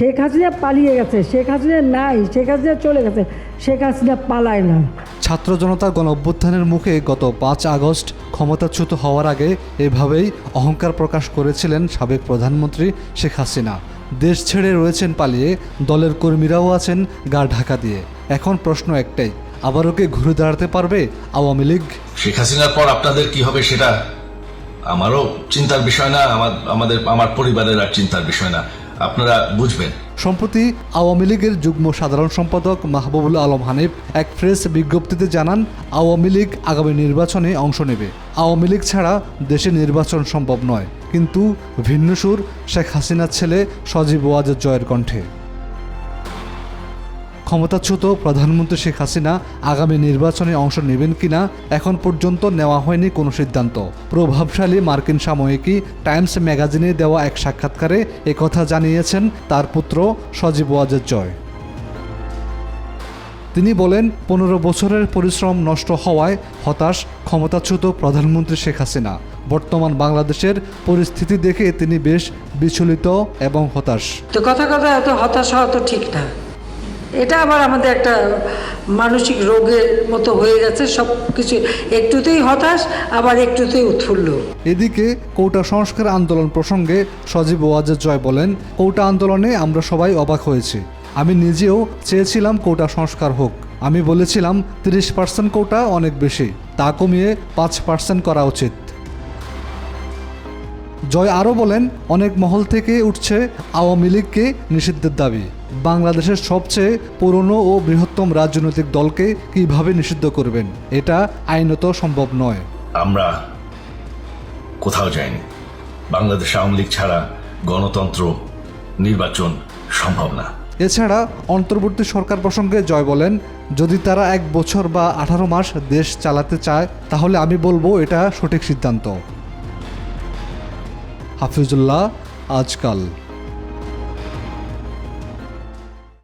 শেখ হাসিনা পালিয়ে গেছে শেখ হাসিনা নাই শেখ হাসিনা চলে গেছে শেখ হাসিনা পালায় না। ছাত্র জনতা গণ অভ্যুত্থানের মুখে গত পাঁচ আগস্ট ক্ষমতাচ্যুত হওয়ার আগে এভাবেই অহংকার প্রকাশ করেছিলেন সাবেক প্রধানমন্ত্রী শেখ হাসিনা। দেশ ছেড়ে রয়েছেন পালিয়ে দলের কর্মীরাও আছেন গা ঢাকা দিয়ে। এখন প্রশ্ন একটাই আবারও কি ঘুরে দাঁড়াতে পারবে আওয়ামী লীগ? শেখ হাসিনার পর আপনাদের কি হবে সেটা? আমারও চিন্তার বিষয় না আমার আমাদের আমার পরিবারের আর চিন্তার বিষয় না। আপনারা বুঝবেন। সম্প্রতি আওয়ামী লীগের যুগ্ম সাধারণ সম্পাদক মাহবুবুল আলম হানিফ এক প্রেস বিজ্ঞপ্তিতে জানান, আওয়ামী লীগ আগামী নির্বাচনে অংশ নেবে। আওয়ামী লীগ ছাড়া দেশে নির্বাচন সম্ভব নয়। কিন্তু ভিন্ন সুর শেখ হাসিনার ছেলে সজীব ওয়াজের জয়ের কণ্ঠে। ক্ষমতাচ্যুত প্রধানমন্ত্রী শেখ হাসিনা আগামী নির্বাচনে অংশ নেবেন কিনা এখন পর্যন্ত নেওয়া হয়নি কোনো সিদ্ধান্ত। প্রভাবশালী মার্কিন সাময়িকী টাইমস ম্যাগাজিনে দেওয়া এক সাক্ষাৎকারে একথা জানিয়েছেন তার পুত্র সজীব ওয়াজের জয়। তিনি বলেন, পনেরো বছরের পরিশ্রম নষ্ট হওয়ায় হতাশ ক্ষমতাচ্যুত প্রধানমন্ত্রী শেখ হাসিনা। বর্তমান বাংলাদেশের পরিস্থিতি দেখে তিনি বেশ বিচলিত এবং হতাশ। তো কথা কথা এত হতাশ হওয়া তো ঠিক না। এটা আবার আমাদের একটা মানসিক রোগের মতো হয়ে গেছে, সব কিছু একটুতেই হতাশ, আবার একটুতেই উৎফুল্ল। এদিকে কৌটা সংস্কার আন্দোলন প্রসঙ্গে সজীব ওয়াজের জয় বলেন, কৌটা আন্দোলনে আমরা সবাই অবাক হয়েছি। আমি নিজেও চেয়েছিলাম কোটা সংস্কার হোক। আমি বলেছিলাম তিরিশ পার্সেন্ট কোটা অনেক বেশি, তা কমিয়ে পাঁচ পার্সেন্ট করা উচিত। জয় আরও বলেন, অনেক মহল থেকে উঠছে আওয়ামী লীগকে নিষিদ্ধের দাবি। বাংলাদেশের সবচেয়ে পুরনো ও বৃহত্তম রাজনৈতিক দলকে কীভাবে নিষিদ্ধ করবেন? এটা আইনত সম্ভব নয়। আমরা কোথাও যাইনি। বাংলাদেশ আওয়ামী লীগ ছাড়া গণতন্ত্র নির্বাচন সম্ভব না। এছাড়া অন্তর্বর্তী সরকার প্রসঙ্গে জয় বলেন যদি তারা এক বছর বা আঠারো মাস দেশ চালাতে চায় তাহলে আমি বলব এটা সঠিক সিদ্ধান্ত। হাফিজুল্লাহ আজকাল।